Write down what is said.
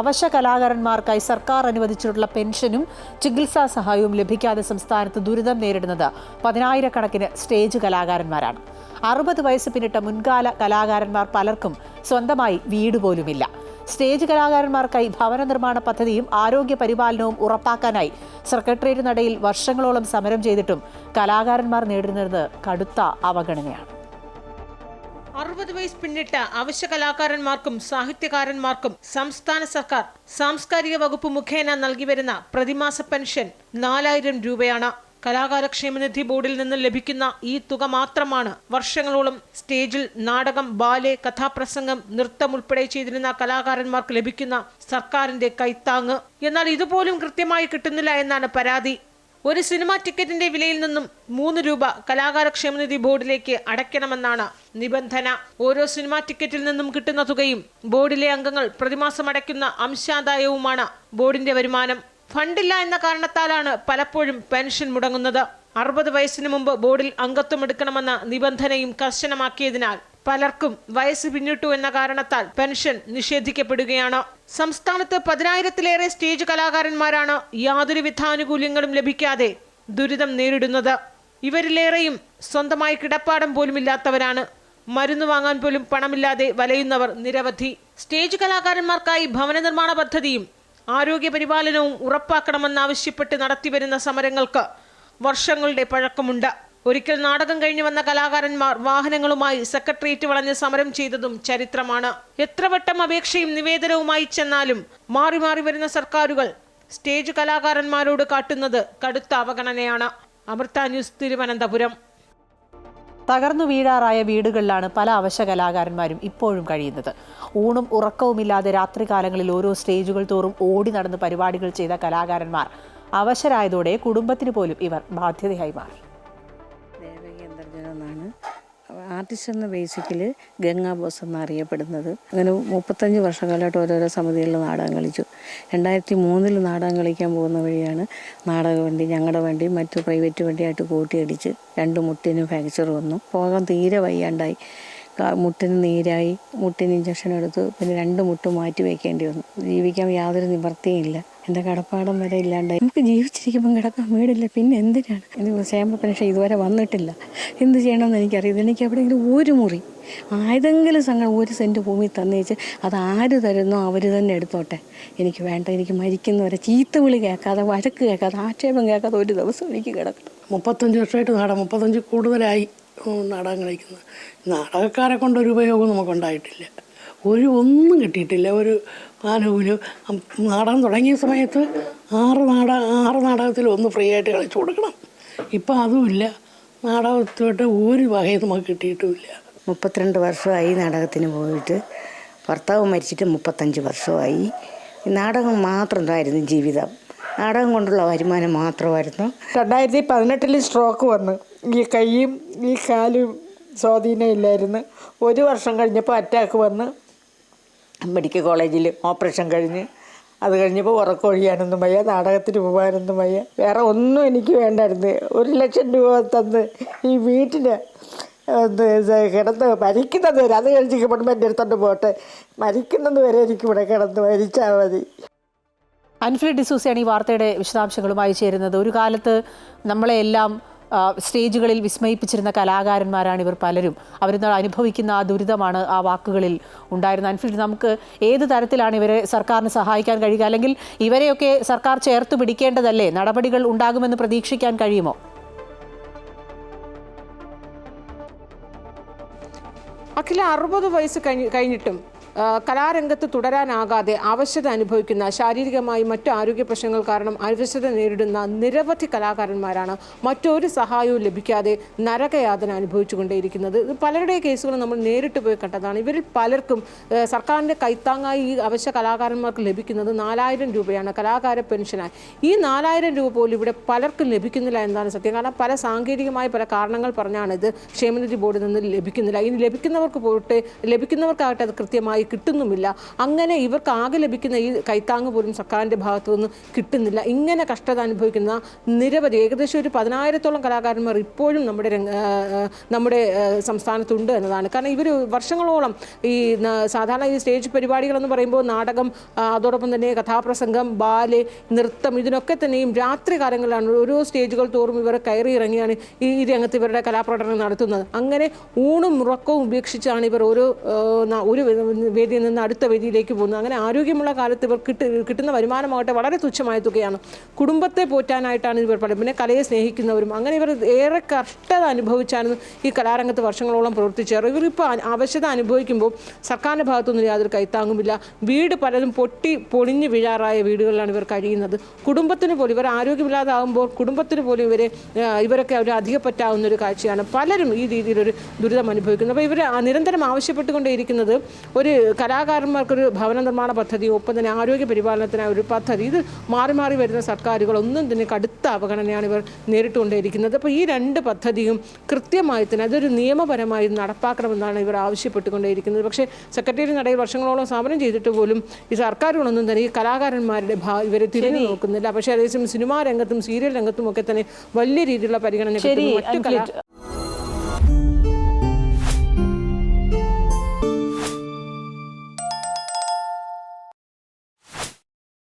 അവശ കലാകാരന്മാർക്കായി സർക്കാർ അനുവദിച്ചിട്ടുള്ള പെൻഷനും ചികിത്സാ സഹായവും ലഭിക്കാതെ സംസ്ഥാനത്ത് ദുരിതം നേരിടുന്നത് പതിനായിരക്കണക്കിന് സ്റ്റേജ് കലാകാരന്മാരാണ്. അറുപത് വയസ്സ് പിന്നിട്ട മുൻകാല കലാകാരന്മാർ പലർക്കും സ്വന്തമായി വീട് പോലുമില്ല. സ്റ്റേജ് കലാകാരന്മാർക്കായി ഭവന നിർമ്മാണ പദ്ധതിയും ആരോഗ്യ പരിപാലനവും ഉറപ്പാക്കാനായി സെക്രട്ടേറിയറ്റ് നടയിൽ വർഷങ്ങളോളം സമരം ചെയ്തിട്ടും കലാകാരന്മാർ നേരിടുന്നത് കടുത്ത അവഗണനയാണ്. അറുപത് വയസ്സ് പിന്നിട്ട അവശ്യ കലാകാരന്മാർക്കും സാഹിത്യകാരന്മാർക്കും സംസ്ഥാന സർക്കാർ സാംസ്കാരിക വകുപ്പ് മുഖേന നൽകിവരുന്ന പ്രതിമാസ പെൻഷൻ നാലായിരം രൂപയാണ്. കലാകാരക്ഷേമനിധി ബോർഡിൽ നിന്ന് ലഭിക്കുന്ന ഈ തുക മാത്രമാണ് വർഷങ്ങളോളം സ്റ്റേജിൽ നാടകം ബാലെ കഥാപ്രസംഗം നൃത്തം ഉൾപ്പെടെ ചെയ്തിരുന്ന കലാകാരന്മാർക്ക് ലഭിക്കുന്ന സർക്കാരിന്റെ കൈത്താങ്ങ്. എന്നാൽ ഇതുപോലും കൃത്യമായി കിട്ടുന്നില്ല എന്നാണ് പരാതി. ഒരു സിനിമ ടിക്കറ്റിന്റെ വിലയിൽ നിന്നും മൂന്ന് രൂപ കലാകാരക്ഷേമനിധി ബോർഡിലേക്ക് അടയ്ക്കണമെന്നാണ് നിബന്ധന. ഓരോ സിനിമാ ടിക്കറ്റിൽ നിന്നും കിട്ടുന്ന തുകയും ബോർഡിലെ അംഗങ്ങൾ പ്രതിമാസം അടയ്ക്കുന്ന അംശാദായവുമാണ് ബോർഡിന്റെ വരുമാനം. ഫണ്ടില്ല എന്ന കാരണത്താലാണ് പലപ്പോഴും പെൻഷൻ മുടങ്ങുന്നത്. അറുപത് വയസ്സിന് മുമ്പ് ബോർഡിൽ അംഗത്വം എടുക്കണമെന്ന നിബന്ധനയും കർശനമാക്കിയതിനാൽ പലർക്കും വയസ്സ് പിന്നിട്ടു എന്ന കാരണത്താൽ പെൻഷൻ നിഷേധിക്കപ്പെടുകയാണ്. സംസ്ഥാനത്ത് പതിനായിരത്തിലേറെ സ്റ്റേജ് കലാകാരന്മാരാണ് യാതൊരുവിധ ആനുകൂല്യങ്ങളും ലഭിക്കാതെ ദുരിതം നേരിടുന്നത്. ഇവരിലേറെയും സ്വന്തമായി കിടപ്പാടം പോലും ഇല്ലാത്തവരാണ് മരുന്ന് വാങ്ങാൻ പോലും പണമില്ലാതെ വലയുന്നവർ നിരവധി. സ്റ്റേജ് കലാകാരന്മാർക്കായി ഭവന നിർമ്മാണ പദ്ധതിയും ആരോഗ്യ പരിപാലനവും ഉറപ്പാക്കണമെന്നാവശ്യപ്പെട്ട് നടത്തിവരുന്ന സമരങ്ങൾക്ക് വർഷങ്ങളുടെ പഴക്കമുണ്ട്. ഒരിക്കൽ നാടകം കഴിഞ്ഞു വന്ന കലാകാരന്മാർ വാഹനങ്ങളുമായി സെക്രട്ടേറിയറ്റ് വളഞ്ഞ് സമരം ചെയ്തതും ചരിത്രമാണ്. എത്ര വട്ടം അപേക്ഷയും നിവേദനവുമായി ചെന്നാലും മാറി മാറി വരുന്ന സർക്കാരുകൾ സ്റ്റേജ് കലാകാരന്മാരോട് കാട്ടുന്നത് കടുത്ത അവഗണനയാണ്. അമൃത ന്യൂസ് തിരുവനന്തപുരം. തകർന്നു വീഴാറായ വീടുകളിലാണ് പല അവശ കലാകാരന്മാരും ഇപ്പോഴും കഴിയുന്നത്. ഊണും ഉറക്കവുമില്ലാതെ രാത്രികാലങ്ങളിൽ ഓരോ സ്റ്റേജുകൾ തോറും ഓടി നടന്ന് പരിപാടികൾ ചെയ്ത കലാകാരന്മാർ അവശരായതോടെ കുടുംബത്തിന് പോലും ഇവർ ബാധ്യതയായി മാറി. ആർട്ടിസ്റ്റ് എന്ന ബേസിക്കിൽ ഗംഗാ ബോസ് എന്ന് അറിയപ്പെടുന്നത്. അങ്ങനെ മുപ്പത്തഞ്ച് വർഷക്കാലമായിട്ട് ഓരോരോ സമിതികളിൽ നാടകം കളിച്ചു. രണ്ടായിരത്തി മൂന്നിൽ നാടകം കളിക്കാൻ പോകുന്ന വഴിയാണ് നാടക വണ്ടി ഞങ്ങളുടെ വണ്ടി മറ്റു പ്രൈവറ്റ് വണ്ടിയായിട്ട് കൂട്ടിയടിച്ച് രണ്ട് മുട്ടിന് ഫ്രാക്ചർ വന്നു. പോകാൻ തീരെ വയ്യാണ്ടായി. മുട്ടിന് നീരായി മുട്ടിന് ഇഞ്ചക്ഷൻ എടുത്തു പിന്നെ രണ്ട് മുട്ട് മാറ്റി വയ്ക്കേണ്ടി വന്നു. ജീവിക്കാൻ യാതൊരു നിവർത്തിയും ഇല്ല. എന്റെ കടപ്പാടം വരെ ഇല്ലാണ്ടായി. നമുക്ക് ജീവിച്ചിരിക്കുമ്പം കിടക്കാൻ വീടില്ല പിന്നെ എന്തിനാണ്? എനിക്ക് ക്ഷേമ പെൻഷൻ ഇതുവരെ വന്നിട്ടില്ല. എന്ത് ചെയ്യണമെന്ന് എനിക്കറിയില്ല. എനിക്ക് എവിടെയെങ്കിലും ഒരു മുറി ആയതെങ്കിലും സംഘം ഒരു സെന്റ് ഭൂമി തന്നേച്ച് അത് ആര് തരുന്നോ അവർ തന്നെ എടുത്തോട്ടെ. എനിക്ക് വേണ്ട എനിക്ക് മരിക്കുന്നവരെ ചീത്ത വിളി കേൾക്കാതെ വഴക്ക് കേൾക്കാതെ ആക്ഷേപം കേൾക്കാതെ ഒരു ദിവസം എനിക്ക് കിടക്കണം. മുപ്പത്തഞ്ച് വർഷമായിട്ട് നാടകം മുപ്പത്തഞ്ച് കൂടുതലായി നാടാൻ നാടകം കളിക്കുന്നത് നാടകക്കാരെ കൊണ്ടൊരു ഉപയോഗം നമുക്കുണ്ടായിട്ടില്ല. ഒരു ഒന്നും കിട്ടിയിട്ടില്ല. ഒരു ആനുകൂല്യം ഉം, നാടകം തുടങ്ങിയ സമയത്ത് ആറ് നാടക ആറ് നാടകത്തിൽ ഒന്ന് ഫ്രീ ആയിട്ട് കളിച്ചു കൊടുക്കണം. ഇപ്പം അതുമില്ല നാടകത്തോട്ട് ഒരു വകയും നമുക്ക് കിട്ടിയിട്ടുമില്ല. മുപ്പത്തിരണ്ട് വർഷമായി നാടകത്തിന് പോയിട്ട് ഭർത്താവ് മരിച്ചിട്ട് മുപ്പത്തഞ്ച് വർഷമായി. ഈ നാടകം മാത്രമായിരുന്നു ജീവിതം. നാടകം കൊണ്ടുള്ള വരുമാനം മാത്രമായിരുന്നു. രണ്ടായിരത്തി പതിനെട്ടിൽ സ്ട്രോക്ക് വന്നു. ഈ കൈയും ഈ കാലും സ്വാധീനം ഇല്ലായിരുന്നു. ഒരു വർഷം കഴിഞ്ഞപ്പോൾ അറ്റാക്ക് വന്ന്. മെഡിക്കൽ കോളേജിൽ ഓപ്പറേഷൻ കഴിഞ്ഞ് അത് കഴിഞ്ഞപ്പോൾ ഉറക്കൊഴിയാനൊന്നും വയ്യ നാടകത്തിന് പോകാനൊന്നും വയ്യ. വേറെ ഒന്നും എനിക്ക് വേണ്ടായിരുന്നു. ഒരു ലക്ഷം രൂപ തന്ന് ഈ വീട്ടിന് കിടന്ന് മരിക്കുന്നത് വരെ അത് കഴിഞ്ഞ് ഗവൺമെന്റ് എടുത്തോണ്ട് പോട്ടെ മരിക്കുന്നത് വരെ എനിക്ക് ഇവിടെ കിടന്ന് മരിച്ചാൽ മതി. അൻഫ്രി ഡിസൂസിയാണ് ഈ വാർത്തയുടെ വിശദാംശങ്ങളുമായി ചേരുന്നത്. ഒരു കാലത്ത് നമ്മളെല്ലാം സ്റ്റേജുകളിൽ വിസ്മയിപ്പിച്ചിരുന്ന കലാകാരന്മാരാണ് ഇവർ പലരും. അവർ അനുഭവിക്കുന്ന ആ ദുരിതമാണ് ആ വാക്കുകളിൽ ഉണ്ടായിരുന്ന അൻഫീൽഡ് നമുക്ക് ഏത് തരത്തിലാണ് ഇവരെ സർക്കാരിന് സഹായിക്കാൻ കഴിയുക? അല്ലെങ്കിൽ ഇവരെയൊക്കെ സർക്കാർ ചേർത്ത് പിടിക്കേണ്ടതല്ലേ? നടപടികൾ ഉണ്ടാകുമെന്ന് പ്രതീക്ഷിക്കാൻ കഴിയുമോ? അഖില അറുപത് വയസ്സ് കഴിഞ്ഞ് കഴിഞ്ഞിട്ടും കലാരംഗത്ത് തുടരാനാകാതെ അവശത അനുഭവിക്കുന്ന ശാരീരികമായി മറ്റു ആരോഗ്യ പ്രശ്നങ്ങൾ കാരണം അവശത നേരിടുന്ന നിരവധി കലാകാരന്മാരാണ് മറ്റൊരു സഹായവും ലഭിക്കാതെ നരകയാതന അനുഭവിച്ചുകൊണ്ടേയിരിക്കുന്നത്. ഇത് പലരുടെ കേസുകൾ നമ്മൾ നേരിട്ട് പോയി കണ്ടതാണ്. ഇവരിൽ പലർക്കും സർക്കാരിന്റെ കൈത്താങ്ങായി ഈ അവശ്യ കലാകാരന്മാർക്ക് ലഭിക്കുന്നത് നാലായിരം രൂപയാണ്. കലാകാര പെൻഷനായി. ഈ നാലായിരം രൂപ പോലും ഇവിടെ പലർക്കും ലഭിക്കുന്നില്ല എന്നാണ് സത്യം. കാരണം പല സാങ്കേതികമായ പല കാരണങ്ങൾ പറഞ്ഞാണ് ഇത് ക്ഷേമനിധി ബോർഡിൽ നിന്ന് ലഭിക്കുന്നില്ല. ഇനി ലഭിക്കുന്നവർക്ക് പോയിട്ട് ലഭിക്കുന്നവർക്കാകട്ടെ അത് കൃത്യമായി കിട്ടുന്നുമില്ല. അങ്ങനെ ഇവർക്ക് ആകെ ലഭിക്കുന്ന ഈ കൈത്താങ് പോലും സർക്കാരിന്റെ ഭാഗത്തു നിന്ന് കിട്ടുന്നില്ല. ഇങ്ങനെ കഷ്ടത അനുഭവിക്കുന്ന നിരവധി ഏകദേശം ഒരു പതിനായിരത്തോളം കലാകാരന്മാർ ഇപ്പോഴും നമ്മുടെ നമ്മുടെ സംസ്ഥാനത്തുണ്ട് എന്നതാണ്. കാരണം ഇവർ വർഷങ്ങളോളം ഈ സാധാരണ ഈ സ്റ്റേജ് പരിപാടികളെന്ന് പറയുമ്പോൾ നാടകം അതോടൊപ്പം തന്നെ കഥാപ്രസംഗം ബാൽ നൃത്തം ഇതിനൊക്കെ തന്നെയും രാത്രി കാലങ്ങളിലാണ് ഓരോ സ്റ്റേജുകൾ തോറും ഇവർ കയറി ഇറങ്ങിയാണ് ഈ രംഗത്ത് ഇവരുടെ കലാപ്രകടനം നടത്തുന്നത്. അങ്ങനെ ഊണും ഉറക്കവും ഉപേക്ഷിച്ചാണ് ഇവർ ഓരോ ഒരു വേദിയിൽ നിന്ന് അടുത്ത വേദിയിലേക്ക് പോകുന്നു. അങ്ങനെ ആരോഗ്യമുള്ള കാലത്ത് ഇവർ കിട്ടി കിട്ടുന്ന വരുമാനമാകട്ടെ വളരെ തുച്ഛമായ തുകയാണ്. കുടുംബത്തെ പോറ്റാനായിട്ടാണ് ഇവർ പറയുന്നത്. പിന്നെ കലയെ സ്നേഹിക്കുന്നവരും അങ്ങനെ ഇവർ ഏറെ കഷ്ടത അനുഭവിച്ചാണ് ഈ കലാരംഗത്ത് വർഷങ്ങളോളം പ്രവർത്തിച്ചേർ ഇവരിപ്പോൾ അവശ്യത അനുഭവിക്കുമ്പോൾ സർക്കാരിന്റെ ഭാഗത്തുനിന്ന് യാതൊരു കൈത്താങ്ങുമില്ല. വീട് പലതും പൊട്ടി പൊളിഞ്ഞു വീഴാറായ വീടുകളിലാണ് ഇവർ കഴിയുന്നത്. കുടുംബത്തിന് പോലും ഇവർ ആരോഗ്യമില്ലാതാകുമ്പോൾ കുടുംബത്തിന് പോലും ഇവരെ ഇവരൊക്കെ അവർ അധികപ്പറ്റാവുന്ന ഒരു കാഴ്ചയാണ്. പലരും ഈ രീതിയിലൊരു ദുരിതം അനുഭവിക്കുന്നത് അപ്പോൾ ഇവർ നിരന്തരം ആവശ്യപ്പെട്ടുകൊണ്ടേയിരിക്കുന്നത് ഒരു കലാകാരന്മാർക്കൊരു ഭവന നിർമ്മാണ പദ്ധതി ഒപ്പം തന്നെ ആരോഗ്യ പരിപാലനത്തിനായ ഒരു പദ്ധതി ഇത് മാറി മാറി വരുന്ന സർക്കാരുകൾ ഒന്നും തന്നെ കടുത്ത അവഗണനയാണ് ഇവർ നേരിട്ടുകൊണ്ടേയിരിക്കുന്നത്. അപ്പോൾ ഈ രണ്ട് പദ്ധതിയും കൃത്യമായി തന്നെ അതൊരു നിയമപരമായി നടപ്പാക്കണമെന്നാണ് ഇവർ ആവശ്യപ്പെട്ടുകൊണ്ടേയിരിക്കുന്നത്. പക്ഷേ സെക്രട്ടേറിയറ്റ് നടയിൽ വർഷങ്ങളോളം സമരം ചെയ്തിട്ട് പോലും ഈ സർക്കാരുകളൊന്നും തന്നെ ഈ കലാകാരന്മാരുടെ ഭാ ഇവരെ തിരിഞ്ഞു നോക്കുന്നില്ല. പക്ഷേ അതേസമയം സിനിമാ രംഗത്തും സീരിയൽ രംഗത്തും ഒക്കെ തന്നെ വലിയ രീതിയിലുള്ള പരിഗണന മറ്റു കലാ